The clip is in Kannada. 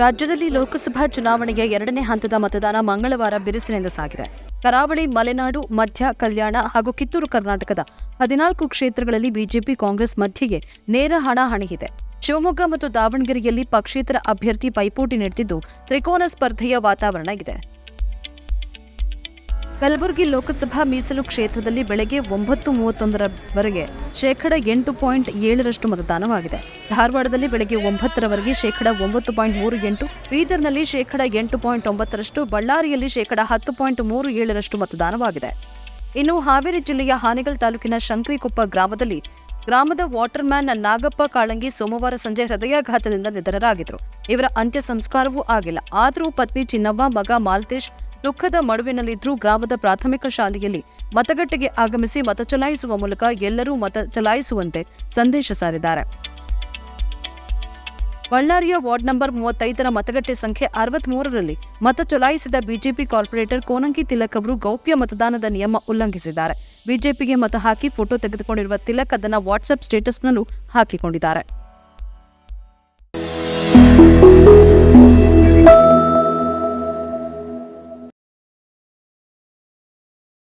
ರಾಜ್ಯದಲ್ಲಿ ಲೋಕಸಭಾ ಚುನಾವಣೆಯ ಎರಡನೇ ಹಂತದ ಮತದಾನ ಮಂಗಳವಾರ ಬಿರುಸಿನಿಂದ ಸಾಗಿದೆ. ಕರಾವಳಿ, ಮಲೆನಾಡು, ಮಧ್ಯ ಕಲ್ಯಾಣ ಹಾಗೂ ಕಿತ್ತೂರು ಕರ್ನಾಟಕದ ಹದಿನಾಲ್ಕು ಕ್ಷೇತ್ರಗಳಲ್ಲಿ ಬಿಜೆಪಿ ಕಾಂಗ್ರೆಸ್ ಮಧ್ಯೆಗೆ ನೇರ ಹಣಾಹಣಿ ಇದೆ ಶಿವಮೊಗ್ಗ ಮತ್ತು ದಾವಣಗೆರೆಯಲ್ಲಿ ಪಕ್ಷೇತರ ಅಭ್ಯರ್ಥಿ ಪೈಪೋಟಿ ನಡೆದಿದ್ದು, ತ್ರಿಕೋನ ಸ್ಪರ್ಧೆಯ ವಾತಾವರಣ ಇದೆ. ಕಲಬುರಗಿ ಲೋಕಸಭಾ ಮೀಸಲು ಕ್ಷೇತ್ರದಲ್ಲಿ ಬೆಳಗ್ಗೆ ಒಂಬತ್ತು ಮೂವತ್ತೊಂದರವರೆಗೆ ಶೇಕಡ ಎಂಟು ಪಾಯಿಂಟ್ ಏಳರಷ್ಟು ಮತದಾನವಾಗಿದೆ. ಧಾರವಾಡದಲ್ಲಿ ಬೆಳಗ್ಗೆ ಒಂಬತ್ತರವರೆಗೆ ಶೇಕಡ ಒಂಬತ್ತು ಪಾಯಿಂಟ್ ಮೂರು ಎಂಟು, ಬೀದರ್ನಲ್ಲಿ ಶೇಕಡ ಎಂಟು ಪಾಯಿಂಟ್ ಒಂಬತ್ತರಷ್ಟು, ಬಳ್ಳಾರಿಯಲ್ಲಿ ಶೇಕಡ ಹತ್ತು ಪಾಯಿಂಟ್ ಮೂರು ಏಳರಷ್ಟು ಮತದಾನವಾಗಿದೆ. ಇನ್ನು ಹಾವೇರಿ ಜಿಲ್ಲೆಯ ಹಾನಿಗಲ್ ತಾಲೂಕಿನ ಶಂಕ್ರಿಕೊಪ್ಪ ಗ್ರಾಮದಲ್ಲಿ ಗ್ರಾಮದ ವಾಟರ್ಮ್ಯಾನ್ ನಾಗಪ್ಪ ಕಾಳಂಗಿ ಸೋಮವಾರ ಸಂಜೆ ಹೃದಯಾಘಾತದಿಂದ ನಿಧನರಾಗಿದ್ದರು. ಇವರ ಅಂತ್ಯ ಸಂಸ್ಕಾರವೂ ಆಗಿಲ್ಲ. ಆದರೂ ಪತ್ನಿ ಚಿನ್ನವ್ವ, ಮಗ ಮಾಲ್ತೇಶ್ ದುಃಖದ ಮಡುವಿನಲ್ಲಿದ್ದರೂ ಗ್ರಾಮದ ಪ್ರಾಥಮಿಕ ಶಾಲೆಯಲ್ಲಿ ಮತಗಟ್ಟೆಗೆ ಆಗಮಿಸಿ ಮತ ಚಲಾಯಿಸುವ ಮೂಲಕ ಎಲ್ಲರೂ ಮತ ಚಲಾಯಿಸುವಂತೆ ಸಂದೇಶ ಸಾರಿದ್ದಾರೆ. ಬಳ್ಳಾರಿಯ ವಾರ್ಡ್ ನಂಬರ್ ಮೂವತ್ತೈದರ ಮತಗಟ್ಟೆ ಸಂಖ್ಯೆ ಅರವತ್ಮೂರರಲ್ಲಿ ಮತ ಚಲಾಯಿಸಿದ ಬಿಜೆಪಿ ಕಾರ್ಪೊರೇಟರ್ ಕೋನಂಕಿ ತಿಲಕ್ ಅವರು ಗೌಪ್ಯ ಮತದಾನದ ನಿಯಮ ಉಲ್ಲಂಘಿಸಿದ್ದಾರೆ. ಬಿಜೆಪಿಗೆ ಮತ ಹಾಕಿ ಫೋಟೋ ತೆಗೆದುಕೊಂಡಿರುವ ತಿಲಕ್ ಅದನ್ನು ವಾಟ್ಸ್ಆಪ್ ಸ್ಟೇಟಸ್ನಲ್ಲೂ ಹಾಕಿಕೊಂಡಿದ್ದಾರೆ.